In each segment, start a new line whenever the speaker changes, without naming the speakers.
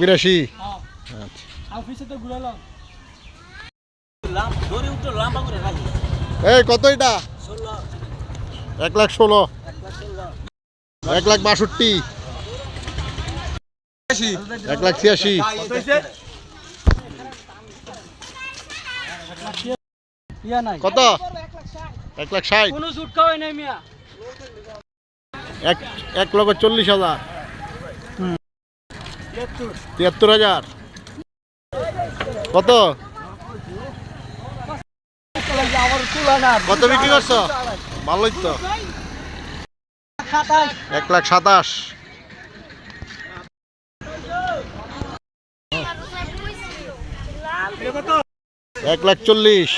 বিরাশি। আচ্ছা। এই কত এটা? এক লাখ ষোলো।
এক লাখ
বাষট্টি। এক লাখ ছিয়াশি। কত? এক লাখ ষাট।
কোনো জুট খাওয়াই নাই মিয়া।
এক এক লক্ষ চল্লিশ হাজার। তিয়াত্তর হাজার। কত? কত বিক্রি করছ? ভালোই তো। এক লাখ সাতাশ। এক লাখ চল্লিশ।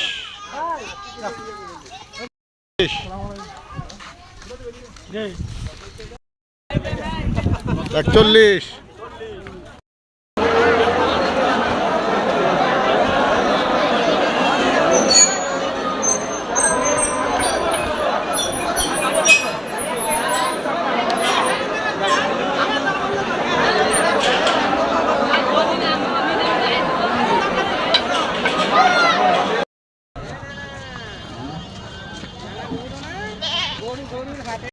একচল্লিশ गोड़ी गोड़ी